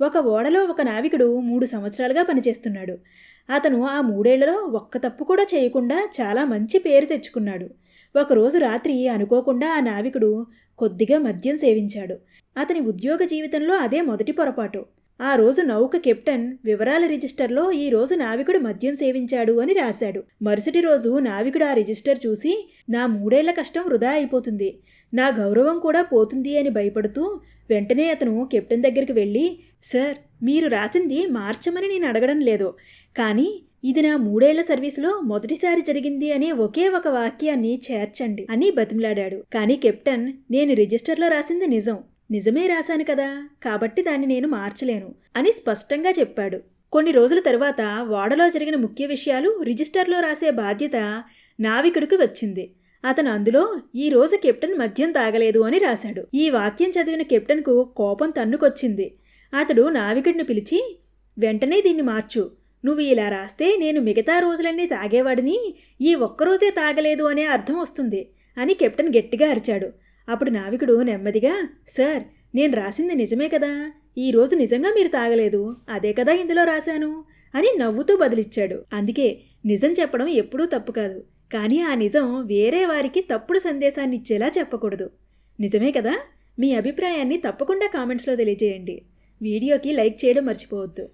ఒక ఓడలో ఒక నావికుడు మూడు సంవత్సరాలుగా పనిచేస్తున్నాడు. అతను ఆ మూడేళ్ళలో ఒక్క తప్పు కూడా చేయకుండా చాలా మంచి పేరు తెచ్చుకున్నాడు. ఒకరోజు రాత్రి అనుకోకుండా ఆ నావికుడు కొద్దిగా మద్యం సేవించాడు. అతని ఉద్యోగ జీవితంలో అదే మొదటి పొరపాటు. ఆ రోజు నౌక కెప్టెన్ వివరాల రిజిస్టర్లో ఈ రోజు నావికుడు మద్యం సేవించాడు అని రాశాడు. మరుసటి రోజు నావికుడు ఆ రిజిస్టర్ చూసి నా మూడేళ్ళ కష్టం వృధా అయిపోతుంది. నా గౌరవం కూడా పోతుంది అని భయపడుతూ వెంటనే అతను కెప్టెన్ దగ్గరికి వెళ్ళి సార్ మీరు రాసింది మార్చమని నేను అడగడం లేదు. కానీ ఇది నా మూడేళ్ళ సర్వీసులో మొదటిసారి జరిగింది అనే ఒకే ఒక వాక్యాన్ని చేర్చండి అని బతిమలాడాడు. కానీ కెప్టెన్ నేను రిజిస్టర్లో రాసింది నిజం. నిజమే రాశాను కదా కాబట్టి దాన్ని నేను మార్చలేను అని స్పష్టంగా చెప్పాడు. కొన్ని రోజుల తర్వాత ఓడలో జరిగిన ముఖ్య విషయాలు రిజిస్టర్లో రాసే బాధ్యత నావికుడికి వచ్చింది. అతను అందులో ఈ రోజు కెప్టెన్ మద్యం తాగలేదు అని రాశాడు. ఈ వాక్యం చదివిన కెప్టెన్కు కోపం తన్నుకొచ్చింది. అతడు నావికుడిని పిలిచి వెంటనే దీన్ని మార్చు. నువ్వు ఇలా రాస్తే నేను మిగతా రోజులన్నీ తాగేవాడిని ఈ ఒక్కరోజే తాగలేదు అనే అర్థం వస్తుంది అని కెప్టెన్ గట్టిగా అరిచాడు. అప్పుడు నావికుడు నెమ్మదిగా సార్ నేను రాసింది నిజమే కదా? ఈరోజు నిజంగా మీరు తాగలేదు. అదే కదా ఇందులో రాశాను? అని నవ్వుతూ బదిలిచ్చాడు. అందుకే నిజం చెప్పడం ఎప్పుడూ తప్పు కాదు. కానీ ఆ నిజం వేరే వారికి తప్పుడు సందేశాన్ని ఇచ్చేలా చెప్పకూడదు. నిజమే కదా? మీ అభిప్రాయాన్ని తప్పకుండా కామెంట్స్లో తెలియజేయండి. వీడియోకి లైక్ చేయడం మర్చిపోవద్దు.